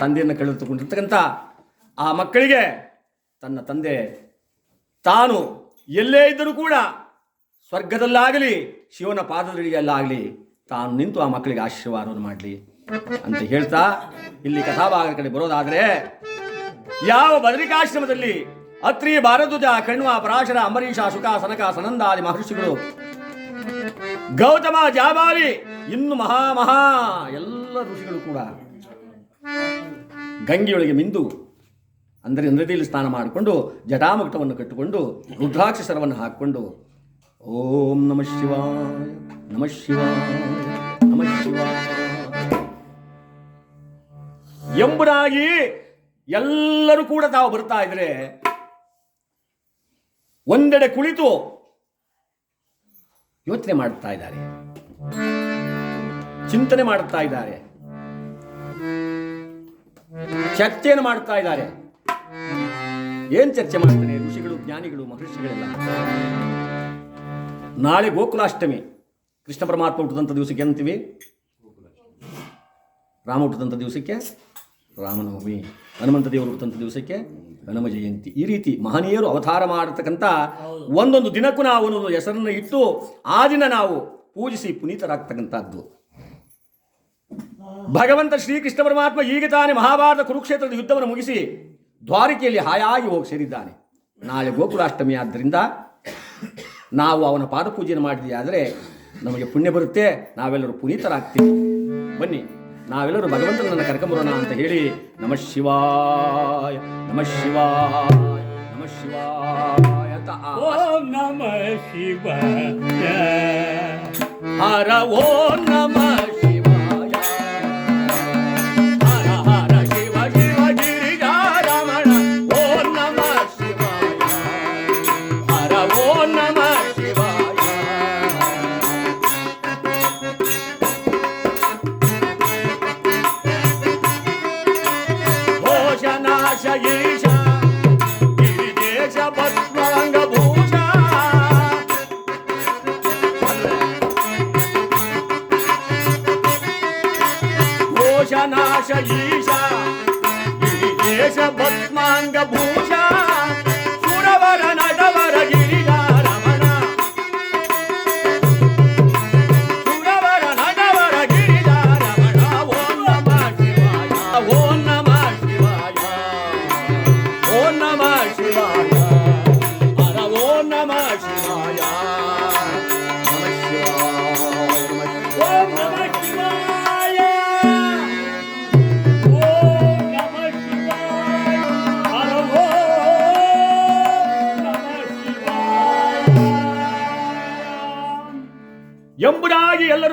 ತಂದೆಯನ್ನು ಕಳೆದುಕೊಂಡಿರ್ತಕ್ಕಂಥ ಆ ಮಕ್ಕಳಿಗೆ ತನ್ನ ತಂದೆ ತಾನು ಎಲ್ಲೇ ಇದ್ದರೂ ಕೂಡ ಸ್ವರ್ಗದಲ್ಲಾಗಲಿ, ಶಿವನ ಪಾದದಡಿಯಲ್ಲಾಗಲಿ ತಾನು ನಿಂತು ಆ ಮಕ್ಕಳಿಗೆ ಆಶೀರ್ವಾದವನ್ನು ಮಾಡಲಿ ಅಂತ ಹೇಳ್ತಾ ಇಲ್ಲಿ ಕಥಾಭಾಗದ ಕಡೆ ಬರೋದಾದರೆ, ಯಾವ ಬದರಿಕಾಶ್ರಮದಲ್ಲಿ ಅತ್ರಿ ಭಾರದ್ವಜ, ಕಣ್ವ ಪರಾಶರ, ಅಂಬರೀಷ ಸುಕ ಸನಕ, ಸನಂದಾದಿ ಮಹರ್ಷಿಗಳು, ಗೌತಮ, ಜಾಬಾಲಿ, ಇನ್ನು ಮಹಾ ಮಹಾ ಎಲ್ಲ ಋಷಿಗಳು ಕೂಡ ಗಂಗೆಯೊಳಗೆ ಮಿಂದು ಅಂದರೆ ನದಿಯಲ್ಲಿ ಸ್ನಾನ ಮಾಡಿಕೊಂಡು ಜಟಾಮುಕ್ತವನ್ನು ಕಟ್ಟಿಕೊಂಡು ರುದ್ರಾಕ್ಷ ಸರವನ್ನು ಹಾಕಿಕೊಂಡು ಓಂ ನಮಃ ಶಿವ ನಮಃ ಶಿವ ನಮ ಶಿವ ಎಂಬುದಾಗಿ ಎಲ್ಲರೂ ಕೂಡ ತಾವು ಬರ್ತಾ ಇದ್ರೆ ಒಂದೆಡೆ ಕುಳಿತು ಯೋಚನೆ ಮಾಡ್ತಾ ಇದ್ದಾರೆ, ಚಿಂತನೆ ಮಾಡುತ್ತಾ ಇದ್ದಾರೆ. ಚರ್ಚೆಯನ್ನು ಮಾಡ್ತಾ ಇದ್ದಾರೆ. ಏನ್ ಚರ್ಚೆ ಮಾಡ್ತಾರೆ ಋಷಿಗಳು, ಜ್ಞಾನಿಗಳು, ಮಹರ್ಷಿಗಳೆಲ್ಲ. ನಾಳೆ ಗೋಕುಲಾಷ್ಟಮಿ. ಕೃಷ್ಣ ಪರಮಾತ್ಮ ಹುಟ್ಟಿದಂಥ ದಿವಸಕ್ಕೆ ಅಂತೀವಿ ರಾಮ ಹುಟ್ಟಿದಂಥ ದಿವಸಕ್ಕೆ ರಾಮನವಮಿ. ಹನುಮಂತ ದೇವರು ಹುಟ್ಟಿದಂಥ ದಿವಸಕ್ಕೆ ಹನುಮ ಜಯಂತಿ. ಈ ರೀತಿ ಮಹನೀಯರು ಅವತಾರ ಮಾಡತಕ್ಕಂಥ ಒಂದೊಂದು ದಿನಕ್ಕೂ ನಾವು ಒಂದೊಂದು ಹೆಸರನ್ನು ಇಟ್ಟು ಆ ದಿನ ನಾವು ಪೂಜಿಸಿ ಪುನೀತರಾಗ್ತಕ್ಕಂಥದ್ದು. ಭಗವಂತ ಶ್ರೀಕೃಷ್ಣ ಪರಮಾತ್ಮ ಈಗ ತಾನೇ ಮಹಾಭಾರತ ಕುರುಕ್ಷೇತ್ರದ ಯುದ್ಧವನ್ನು ಮುಗಿಸಿ ದ್ವಾರಿಕೆಯಲ್ಲಿ ಹಾಯಾಗಿ ಹೋಗಿ ಸೇರಿದ್ದಾನೆ. ನಾಳೆ ಗೋಕುಲಾಷ್ಟಮಿ ಆದ್ದರಿಂದ ನಾವು ಅವನ ಪಾದಪೂಜೆಯನ್ನು ಮಾಡಿದ್ವಿ ಆದರೆ ನಮಗೆ ಪುಣ್ಯ ಬರುತ್ತೆ. ನಾವೆಲ್ಲರೂ ಪುನೀತರಾಗ್ತೀವಿ. ಬನ್ನಿ ನಾವೆಲ್ಲರೂ ಭಗವಂತನನ್ನು ಕರ್ಕೊಂಬರೋಣ ಅಂತ ಹೇಳಿ ನಮಃ ಶಿವಾಯ ನಮಃ ಶಿವಾಯ ನಮಃ ಶಿವಾಯ ಓಂ ನಮ ಶಿವಾಯ. ಹರ ಓಂ ನಮಃ vagabundo.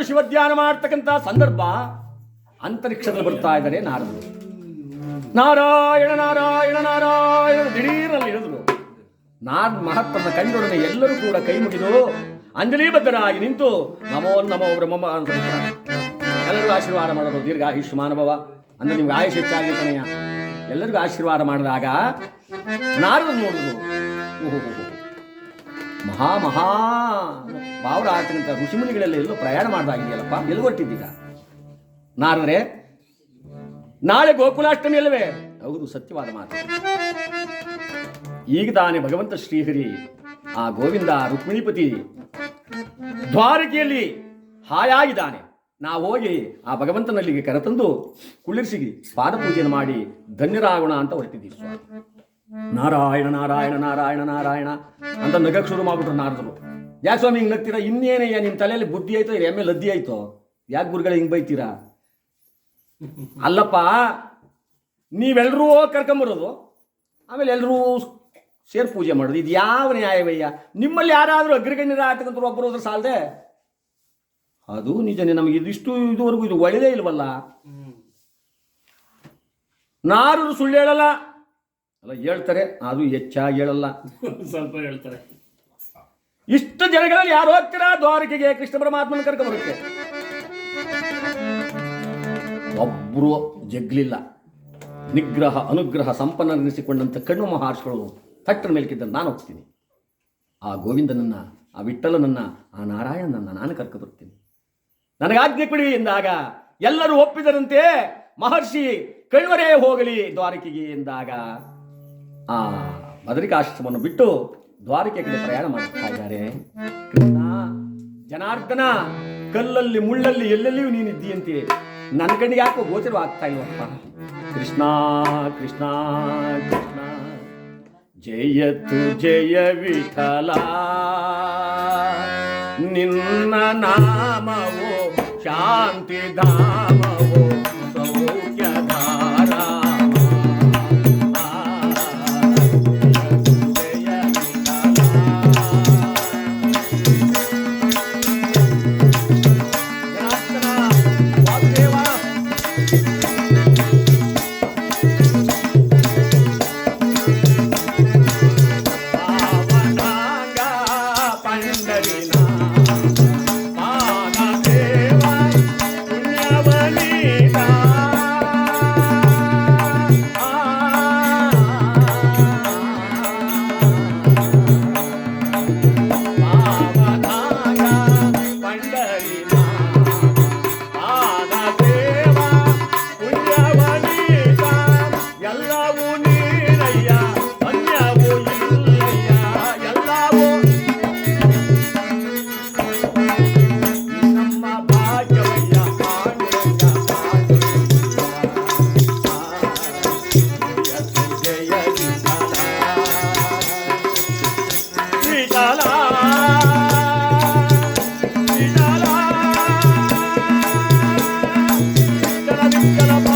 ಧ್ಯಾನ ಶಿವಧ್ಯಾನ ಮಾಡ್ತಕ್ಕಂಥ ಸಂದರ್ಭ ಅಂತರಿಕ್ಷದಲ್ಲಿ ಬರ್ತಾ ಇದ್ದಾರೆ ನಾರದರು. ನಾರಾಯಣ ನಾರಾಯಣ ನಾರಾಯಣ ದಿಢೀರಲ್ಲಿ ಇಳಿದ್ರು ನಾನ್ ಮಹತ್ವದ ಕಂಡೊಡನೆ ಎಲ್ಲರೂ ಕೂಡ ಕೈ ಮುಗಿದು ಅಂಜಲಿಬದ್ಧರಾಗಿ ನಿಂತು, ನಮೋ ನಮೋ ಬ್ರಹ್ಮ ಅಂತ ಎಲ್ಲರಿಗೂ ಆಶೀರ್ವಾದ ಮಾಡೋದು ದೀರ್ಘ ಆಯುಷ್ಮಾನ ಭವ. ಅಂದ್ರೆ ನಿಮ್ಗೆ ಆಯುಷ್ ಹೆಚ್ಚಾಗಿ ಎಲ್ಲರಿಗೂ ಆಶೀರ್ವಾದ ಮಾಡಿದಾಗ ನಾರದು ನೋಡಿದ್ರು ಓಹೋ. ಮಹಾ ಮಹಾ ಪಾವರ ಆತನಂತ ಋಷಿಮುನಿಗಳೆಲ್ಲ ಎಲ್ಲೋ ಪ್ರಯಾಣ ಮಾಡ್ದಾಗಿದೆಯಲ್ಲಪ್ಪ ಎಲ್ಲಿ ಹೊರಟಿದ್ದೀಗ ನಾರದ್ರೆ, ನಾಳೆ ಗೋಕುಲಾಷ್ಟಮಿ ಅಲ್ಲವೇ? ಹೌದು, ಸತ್ಯವಾದ ಮಾತು. ಈಗ ತಾನೇ ಭಗವಂತ ಶ್ರೀಹರಿ, ಆ ಗೋವಿಂದ ರುಕ್ಮಿಣಿಪತಿ ದ್ವಾರಕೆಯಲ್ಲಿ ಹಾಯಾಗಿದ್ದಾನೆ. ನಾವು ಹೋಗಿ ಆ ಭಗವಂತನಲ್ಲಿಗೆ ಕರೆತಂದು ಕುಳ್ಳಿರಿಸಿ ಪಾದಪೂಜೆಯನ್ನು ಮಾಡಿ ಧನ್ಯರಾಗೋಣ ಅಂತ ಹೊರಟಿದ್ದೀವಿ ಸ್ವಾಮಿ. ನಾರಾಯಣ ನಾರಾಯಣ ನಾರಾಯಣ ನಾರಾಯಣ ಅಂತ ನಗಕ್ಕೆ ಶುರು ಮಾಡ್ಬಿಟ್ರು ನಾರದರು. ಯಾಕೆ ಸ್ವಾಮಿ ಹಿಂಗೆ ನಗ್ತೀರಾ? ಇನ್ನೇನಯ್ಯ ನಿಮ್ಮ ತಲೆಯಲ್ಲಿ ಬುದ್ಧಿ ಆಯ್ತೋ ಎಮ್ಮೆ ಲದ್ದಿ ಆಯ್ತೋ? ಯಾಕೆ ಗುರುಗಳು ಹಿಂಗೆ ಬೈತೀರಾ? ಅಲ್ಲಪ್ಪ ನೀವೆಲ್ಲರೂ ಕರ್ಕೊಂಬರೋದು ಆಮೇಲೆ ಎಲ್ಲರೂ ಸೇರ್ ಪೂಜೆ ಮಾಡೋದು. ಇದು ಯಾವ ನ್ಯಾಯವಯ್ಯ? ನಿಮ್ಮಲ್ಲಿ ಯಾರಾದರೂ ಅಗ್ರಗಣ್ಯರ ಆತಕ್ಕಂಥ ಒಬ್ಬರು ಹೋದ್ರೆ ಸಾಲದೆ? ಅದು ನಿಜನೇ ನಮಗೆ ಇದಿಷ್ಟು ಇದುವರೆಗೂ ಇದು ಒಳ್ಳೆಯದೇ ಇಲ್ವಲ್ಲ? ನಾರರು ಸುಳ್ಳು ಹೇಳಲ್ಲ. ಅಲ್ಲ ಹೇಳ್ತಾರೆ ಅದು ಹೆಚ್ಚಾಗಿ ಹೇಳಲ್ಲ. ಸ್ವಲ್ಪ ಹೇಳ್ತಾರೆ. ಇಷ್ಟು ಜನಗಳಲ್ಲಿ ಯಾರು ಹೋಗ್ತೀರಾ? ದ್ವಾರಕೆಗೆ ಕೃಷ್ಣ ಪರಮಾತ್ಮನ ಕರ್ಕೊಂಬರುತ್ತೆ ಒಬ್ರು ಜಗ್ಲಿಲ್ಲ. ನಿಗ್ರಹ ಅನುಗ್ರಹ ಸಂಪನ್ನನಿಸಿಕೊಂಡಂಥ ಕಣ್ಣು ಮಹರ್ಷಿಗಳು ತಟ್ಟರ ಮೇಲ್ಕಿದ್ದ ನಾನು ಹೋಗ್ತೀನಿ. ಆ ಗೋವಿಂದನನ್ನ ಆ ವಿಠಲನನ್ನ ಆ ನಾರಾಯಣನನ್ನ ನಾನು ಕರ್ಕ ಬರ್ತೀನಿ. ನನಗೆ ಆಜ್ಞೆ ಕೊಡಿ ಎಂದಾಗ ಎಲ್ಲರೂ ಒಪ್ಪಿದರಂತೆ ಮಹರ್ಷಿ ಕಣ್ವರೇ ಹೋಗಲಿ ದ್ವಾರಕೆಗೆ ಎಂದಾಗ. ಆ ಬದರಿಕಾಶ್ರಮವನ್ನು ಬಿಟ್ಟು ದ್ವಾರಕೆ ಕಡೆ ಪ್ರಯಾಣ ಮಾಡ್ತಾ ಇದ್ದಾರೆ. ಕೃಷ್ಣ, ಜನಾರ್ದನ, ಕಲ್ಲಲ್ಲಿ ಮುಳ್ಳಲ್ಲಿ ಎಲ್ಲೆಲ್ಲಿಯೂ ನೀನಿದ್ದೀಯಂತೆ ನನ್ನ ಕಣ್ಣಿಗೆ ಯಾಕೋ ಗೋಚರವಾಗ್ತಾ ಇಲ್ವಪ್ಪ? ಕೃಷ್ಣ ಕೃಷ್ಣ ಕೃಷ್ಣ. ಜಯತು ಜಯ ವಿಠಲ. ನಿನ್ನ ನಾಮವೋ ಶಾಂತಿ Marina. Angela.